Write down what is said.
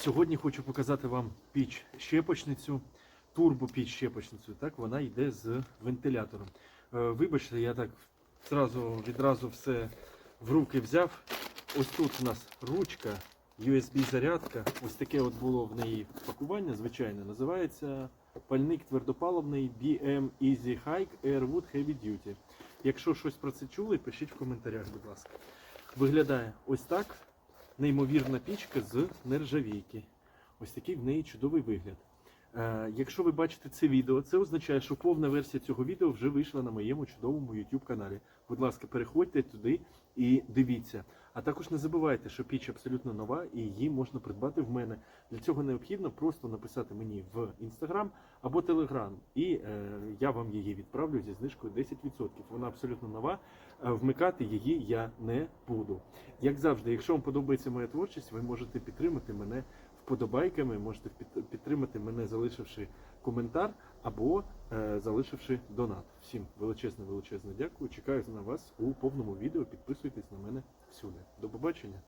Сьогодні хочу показати вам піч щепочницю, турбопіч щепочницю. Так, вона йде з вентилятором. Е, Вибачте, я так зразу, відразу все в руки взяв. Ось тут у нас ручка, USB-зарядка. Ось таке от було в неї пакування, звичайне. Називається пальник твердопаливний BM Easy Hike Airwood Heavy Duty. Якщо щось про це чули, пишіть в коментарях, будь ласка. Виглядає ось так. Неймовірна пічка з нержавійки. Ось такий в неї чудовий вигляд. Е, якщо ви бачите це відео, це означає, що повна версія цього відео вже вийшла на моєму чудовому YouTube каналі. Будь ласка, переходьте туди і дивіться. А також не забувайте, що піч абсолютно нова і її можна придбати в мене. Для цього необхідно просто написати мені в Instagram або Telegram, і е, я вам її відправлю зі знижкою 10%. Вона абсолютно нова. Е, Вмикати її я не буду. Як завжди, якщо вам подобається моя творчість, ви можете підтримати мене вподобайками, можете підтримати мене, залишивши коментар або е, залишивши донат. Всім величезне, величезне дякую. Чекаю на вас у повному відео. Підписуйтесь на мене всюди. До побачення.